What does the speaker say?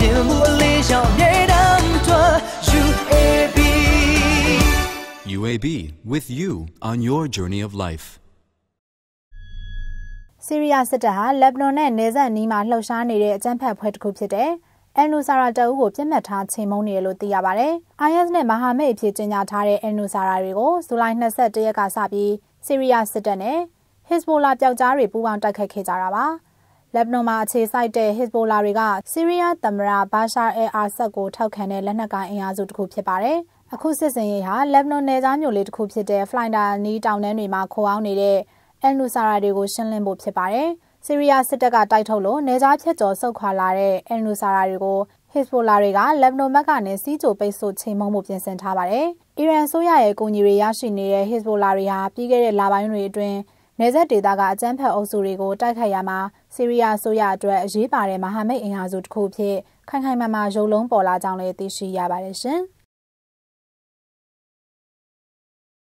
မြင်မှုအလေးရှောင်မြေတမ်းထွက် UAB UAB with you on your journey of life. ဆီးရီးယားစစ်တပ်ဟာလက်ဘနွန်နဲ့နယ်စပ်နီးမှာလှုပ်ရှားနေတဲ့အကြမ်းဖက်ဖွဲ့တစ်ခုဖြစ်တဲ့အယ်နူဆာရာတအုပ်ကိုပြစ်မှတ်ထားချိန်မုံနေတယ်လို့သိရပါတယ်။ IS နဲ့မဟာမိတ်အဖြစ်ကြေညာထားတဲ့အယ်နူဆာရာတွေကိုဇူလိုင်22ရက်ကစပြီးဆီးရီးယားစစ်တပ်နဲ့ဟစ်ဇ်ဘိုလာပျောက်ကြားတွေပူးပေါင်းတိုက်ခိုက်ခဲ့ကြတာပါ။ လက်ဘနွန်မှာအခြေစိုက်တဲ့ဟစ်ဇ်ဘိုလာတွေကဆီးရီးယားသမ္မတဘာရှာအယ်အာဆတ်ကိုထောက်ခံတဲ့လက်နက်ကိုင်အင်အားစုတစ်ခုဖြစ်ပါတယ်။အခုစစ်စင်ရေးဟာလက်ဘနွန်နယ်သားမျိုးလေးတစ်ခုဖြစ်တဲ့ဖလိုင်ဒါနီးတောင်တန်းတွေမှာခိုအောင်နေတဲ့အယ်နူဆာရာတွေကိုရှင်းလင်းဖို့ဖြစ်ပါတယ်။ဆီးရီးယားစစ်တပ်ကတိုက်ထုတ်လို့နေကြားဖြတ်ကျော်ဆုတ်ခွာလာတဲ့အယ်နူဆာရာတွေကိုဟစ်ဇ်ဘိုလာတွေကလက်ဘနွန်ဘက်ကနေစီးကြိုပိတ်ဆို့ချိန်မုံမှုပြင်ဆင်ထားပါတယ်။အီရန်ဆိုရရဲ့ကိုကြီးတွေရရှိနေတဲ့ဟစ်ဇ်ဘိုလာတွေဟာပြီးခဲ့တဲ့လပိုင်းတွေအတွင်း နေဆက်ဒေသကအကြမ်းဖက်အုပ်စုတွေကိုတိုက်ခိုက်ရမှာဆီးရီးယားဆိုရအတွက်အရေးပါတဲ့မဟာမိတ်အင်အားစုတစ်ခုဖြစ်ခိုင်ခိုင်မာမာရုံလုံးပေါ်လာကြောင်းလည်းသိရှိရပါတယ်ရှင်။